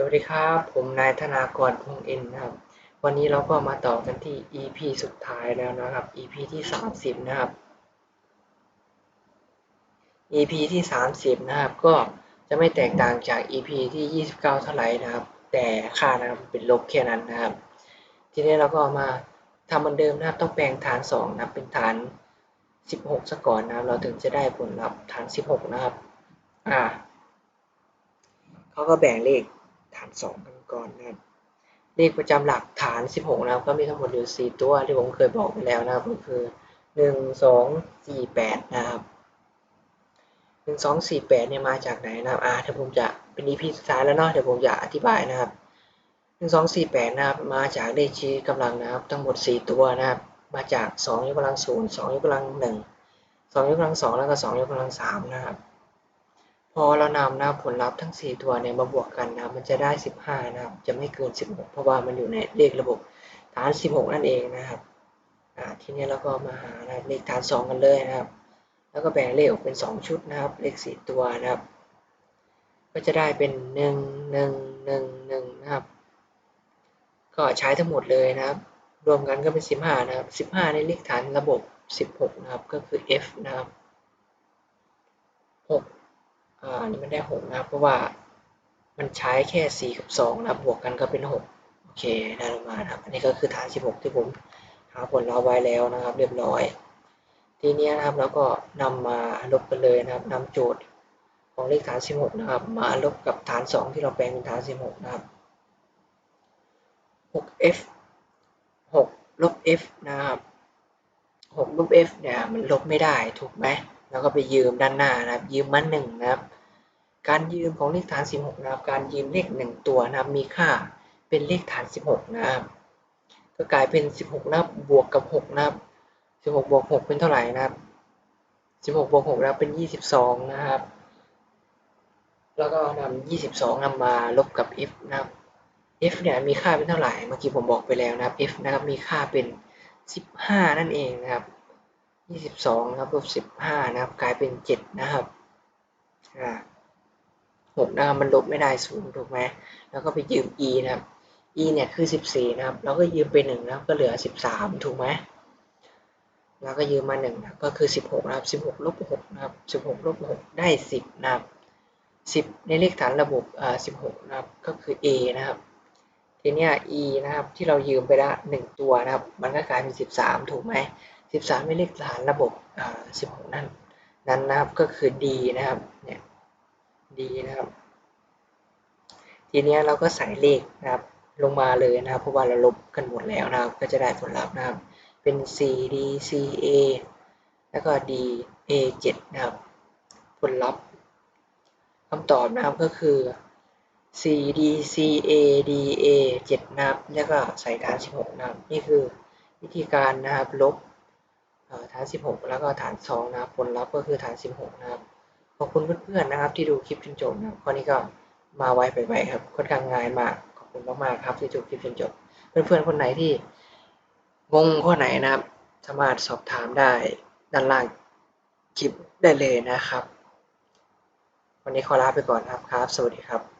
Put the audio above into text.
สวัสดีครับ ผมนายธนากรพงษ์อ็นนะครับ วันนี้เราก็มาต่อกันที่ EP สุดท้ายแล้วนะครับ EP ที่ 30 นะครับ EP ที่ 30 นะครับ ก็จะไม่แตกต่างจาก EP ที่ 29 เท่าไหร่นะครับ แต่ค่านะครับเป็นลบแค่นั้นนะครับ ทีนี้เราก็มาทำเหมือนเดิมนะครับ ต้องแปลงฐาน 2 นะครับ เป็นฐาน 16ซะก่อนนะครับ เราถึงจะได้ผลลัพธ์ฐาน 16 นะครับ อ่าเขาก็แบ่งเลข ฐาน2กันก่อนนะครับเลขประจำหลักฐาน 16 นะครับ ก็มีทั้งหมดอยู่ 4 ตัวที่ผมเคยบอกไปแล้วนะครับ ก็คือ 1 2 4 8 นะครับ 1 2 4 8 เนี่ยมาจากไหนนะครับ อ่าถ้าผมจะเป็น EP สุดท้ายแล้วเนาะ เดี๋ยวผมจะอธิบายนะครับ 1 2 4 8 นะครับ มาจากเลขชี้กำลังนะครับ ทั้งหมด 4 ตัวนะครับ มาจาก 2 ยกกำลัง 0 2 ยกกำลัง 1 2 ยกกำลัง 2 แล้วก็ 2 ยกกำลัง 3 นะครับ พอเรานำนะครับผลลัพธ์ทั้ง 4 ตัวเนี่ยมาบวกกันนะมันจะได้ 15 นะครับ จะไม่เกิน 16 เพราะว่ามันอยู่ในเลขระบบฐาน 16 นั่นเองนะครับทีนี้เราก็มาหาเลขฐาน 2 กันเลยนะครับ แล้วก็แบ่งเลขออกเป็น 2 ชุดนะครับ เลข 4 ตัวนะครับ ก็จะได้เป็น 1 1 1 1 นะครับ ก็ใช้ทั้งหมดเลยนะครับ รวมกันก็เป็น 15 นะครับ 15 ในเลขฐานระบบ 16 นะครับ ก็คือ F นะครับ 6 อ่าอันนี้มันได้หกนะเพราะว่ามันใช้แค่สี่กับสองนะบวกกันก็เป็นหกโอเคได้ลงมาครับอันนี้ก็คือฐานสิบหกที่ผมหาผลลัพธ์ไว้แล้วนะครับ เรียบร้อย ทีนี้นะครับเราก็นำมาลบกันเลยนะครับนำโจทย์ของเลขฐานสิบหกนะครับ มาลบกับฐานสองที่เราแปลงเป็นฐานสิบหกนะครับหก f หกลบ f นะครับหกลบ f เนี่ยมันลบไม่ได้ถูกไหม แล้วก็ไปยืมด้านหน้านะครับ ยืมมาหนึ่งนะครับ การยืมของเลขฐาน 16 นะครับ การยืมเลข 1 ตัวนะครับ มีค่าเป็นเลขฐาน 16 นะครับ ก็กลายเป็น 16นะครับบวกกับ 6 นะครับ 16 บวก 6 เป็นเท่าไหร่นะครับ 16 บวก 6 แล้วเป็น 22 นะครับ แล้วก็นำ22นำมาลบกับ f นะครับ f เนี่ยมีค่าเป็นเท่าไหร่ เมื่อกี้ผมบอกไปแล้วนะครับ f นะครับ มีค่าเป็น 15 นั่นเองนะครับ 22นะครับลบ15นะครับ กลายเป็น7นะครับอ่า6นะครับมันลบไม่ได้ศูนย์ถูกไหมแล้วก็ไปยืม e นะครับ e เนี่ยคือ14นะครับ เราก็ยืมไป1นะครับ ก็เหลือ13ถูกไหมแล้วก็ยืมมา1นะก็คือ16นะครับ16ลบ6นะครับ16ลบ6ได้10นะครับ10ในเลขฐานระบบอ่า16นะครับก็คือ a นะครับทีนี้ e นะครับที่เรายืมไปละ1ตัวนะครับ มันก็กลายเป็น13ถูกไหม 13เป็นเลขฐานระบบอ่า16 นั่นนั้นนะครับก็คือ d นะครับเนี่ย d นะครับ ทีนี้เราก็ใส่เลขนะครับลงมาเลยนะครับเพราะว่าเราลบกันหมดแล้วนะครับ ก็จะได้ผลลัพธ์นะครับเป็น c d c a แล้วก็ d a 7นะครับ ผลลัพธ์คำตอบนะครับก็คือ c d c a d a 7นะครับแล้วก็ใส่ฐาน 16 นะครับ นี่คือวิธีการนะครับลบ ฐาน 16 แล้วก็ฐาน 2 นะครับ ผลลัพธ์ก็คือฐาน 16 นะครับ ขอบคุณเพื่อนๆนะครับ ที่ดูคลิปจนจบนะครับข้อนี้ก็มาไวไปไวครับ ค่อนข้างง่ายมาก ขอบคุณมากๆครับที่ดูคลิปจนจบ เพื่อนๆคนไหนที่งงข้อไหนนะครับ สามารถสอบถามได้ด้านล่างคลิปได้เลยนะครับ วันนี้ขอลาไปก่อนครับครับ สวัสดีครับ